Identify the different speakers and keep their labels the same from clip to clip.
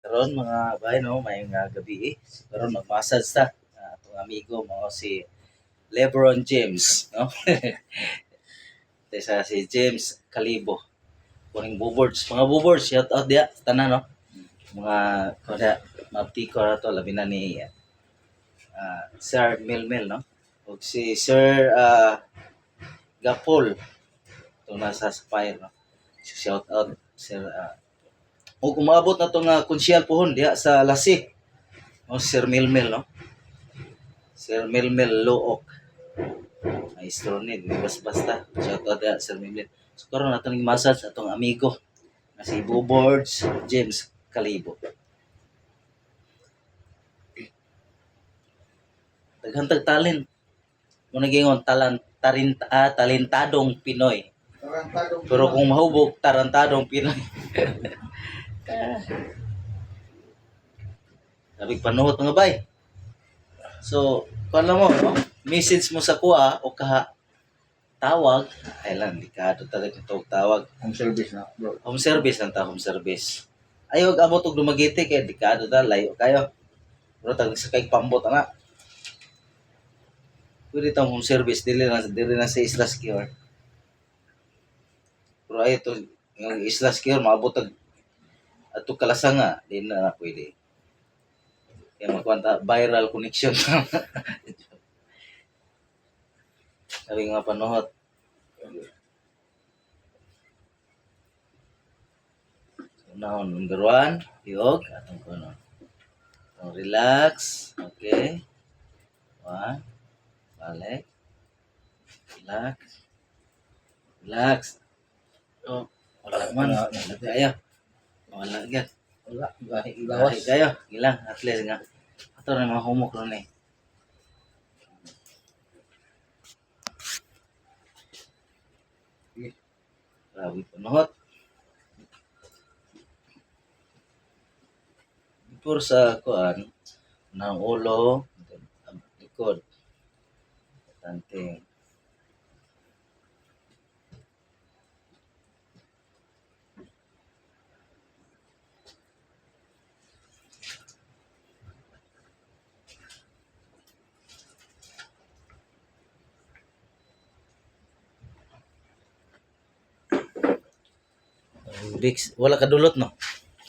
Speaker 1: Karon mga bahay no, may nga gabi eh. Karon mag-massage ta. Uh, atong amigo mo si LeBron James, no? Tesa si James Calibo. Kuning buboards, mga buboards shout out dia tanan no. Mga kada maptiko ra to labi na ni uh, Sir Milmel no. Ug si Sir uh, Gapol to nasa Spire no. So, shout out Sir uh, ug umabot na to nga konsyal pohon diha sa Lasi. No, Sir Milmel no. Sir Milmel Look. Maestro ni, di basta. Shout out diha Sir Milmel. So karon nato ning massage atong amigo na si Boards James Calibo. Daghang talent. Mo nagingon talan tarin ah, talentadong Pinoy.
Speaker 2: Tarantado.
Speaker 1: Pero kung mahubog, tarantadong Pinoy. Sabi panuhot mga bay. So, kung alam mo, no? message mo sa kuha o kaha tawag, ay lang, likado talaga ito tawag.
Speaker 2: Home service na, bro.
Speaker 1: Home service lang ta, home service. Ayaw, abot og dumagiti kay dekado ta, layo kayo. Pero tag sakay pambot ana. Pwede tang home service, dili na, dili na sa Isla Skior. Pero ay to, yung Isla Skior, maabot og ato kalasanga, di na na pwede. Kaya magkwanta, viral connection. Sabi nga panuhot. Now, number one, tiog. Atong kuno. So, relax. Okay. One. Balik. Relax. Relax. Oh, wala man. Kayo. Wala agad.
Speaker 2: Wala, gahi
Speaker 1: Gawas
Speaker 2: igawas.
Speaker 1: kayo. Ilang. At least nga. Ato na mga humok ron eh. Grabe panuhot. Before sa kuan ng ulo, likod. Tante. Bix, wala ka dulot no?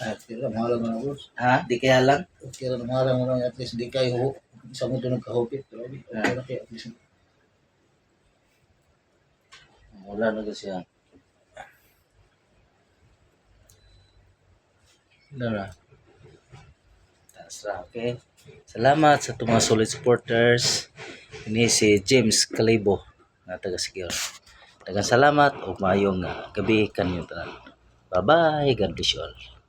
Speaker 2: At kira, mahal mo na, boss.
Speaker 1: Ha? Di kaya lang?
Speaker 2: Kira, mahal mo na, at least di kayo, isa mo doon nagkahupit. Grabe, okay na kayo, at least.
Speaker 1: Wala na kasi yan. Wala na. Taas ra, okay? Salamat sa itong mga solid supporters. Ini si James Calibo na taga Sikyor. Dagang salamat o mayong ah, gabi kanyo tanan. Bye-bye. God bless you all.